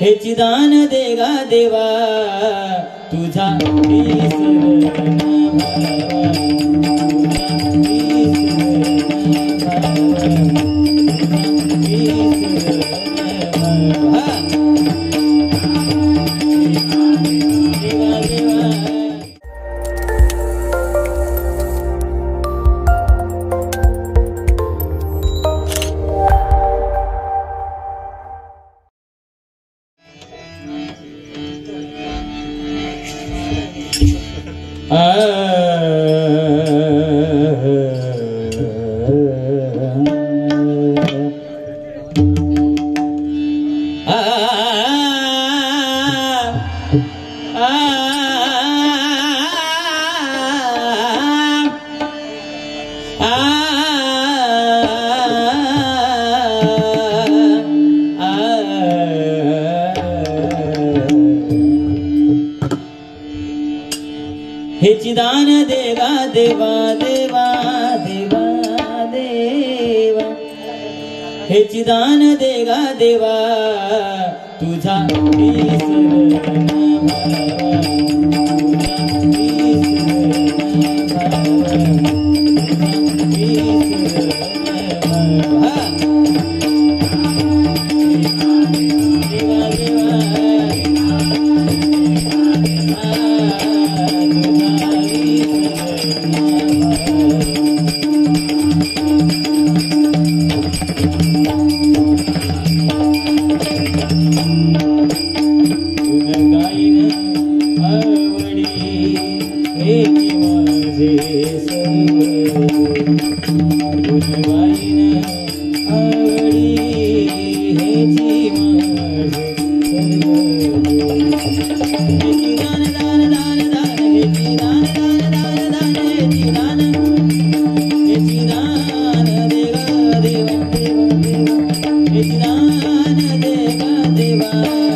हे दान देगा देवा तुझा えー。हे चिदान देवा देवा देवा देवा देवा. हे चिदान देगा देवा तुझा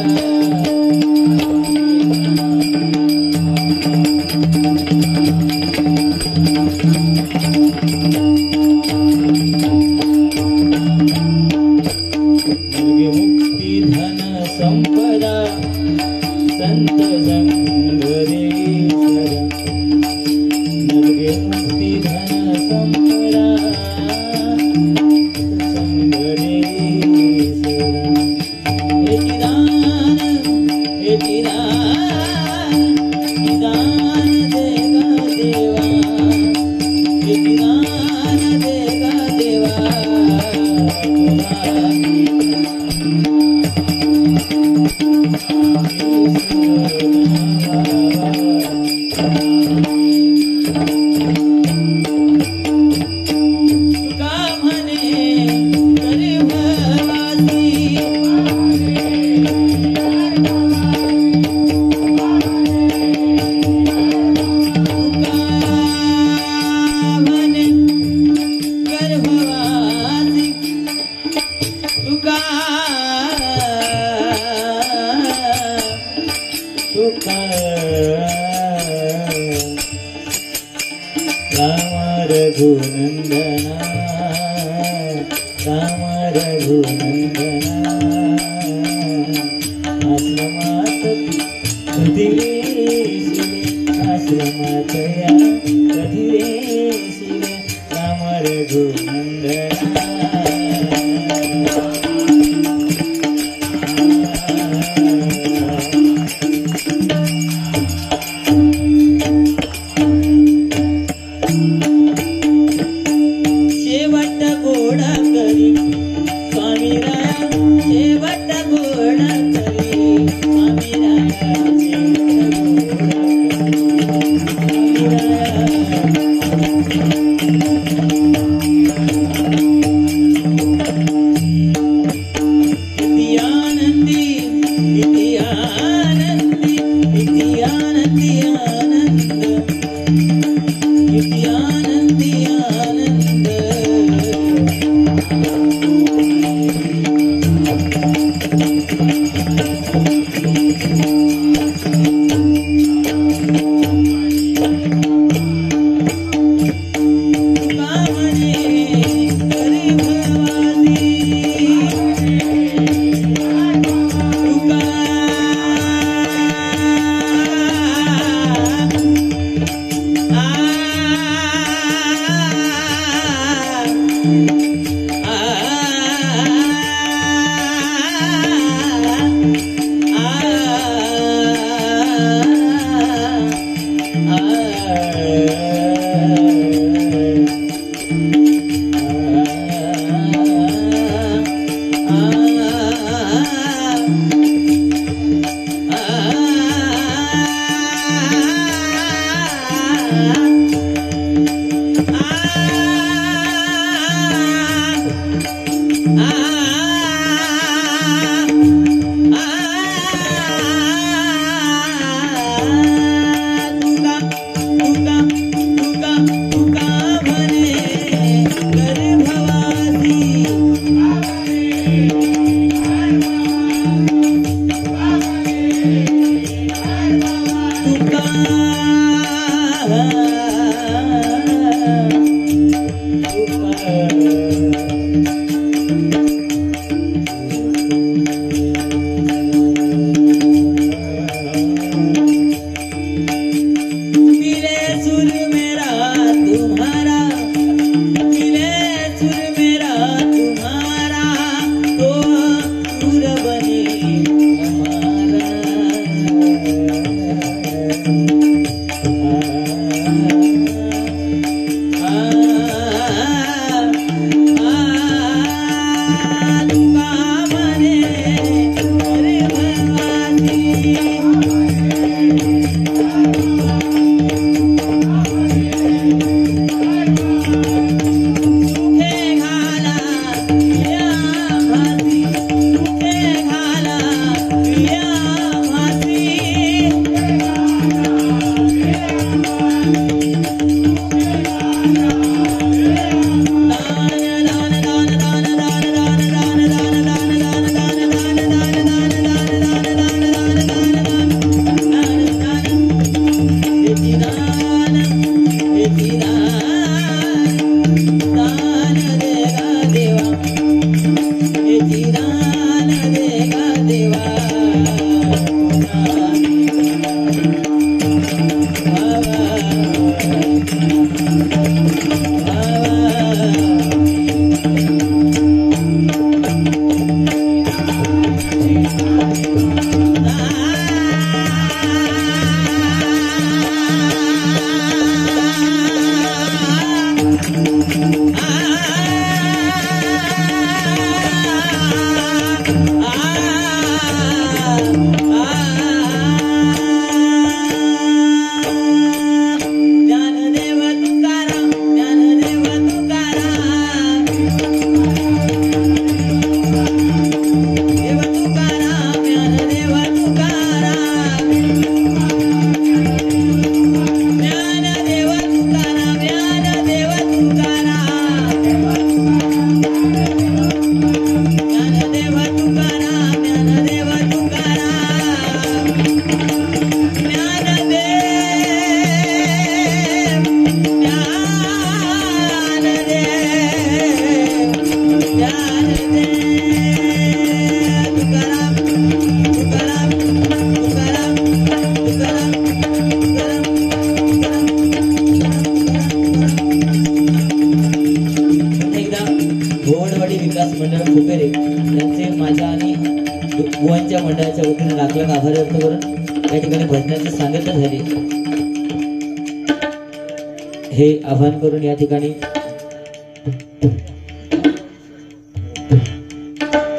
Thank you. రామ రఘునందన రామ రఘునందన ఆశ్రమాత ఆశ్రమతయా రఘునందన. हे आवाहन करून या ठिकाणी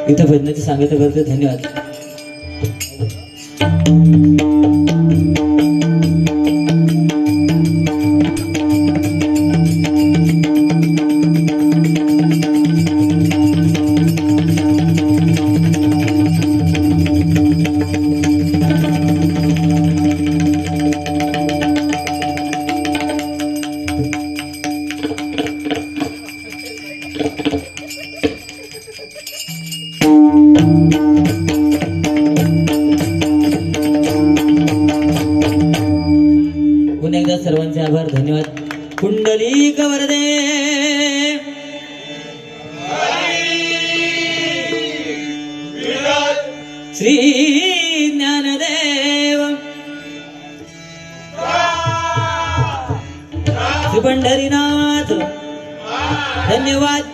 इथं भजनाची सांगितलं करते. धन्यवाद. पुन्हा एकदा सर्वांचे आभार धन्यवाद. कुंडली वरदे श्री ज्ञानदेव. श्री पंढरीनाथ धन्यवाद.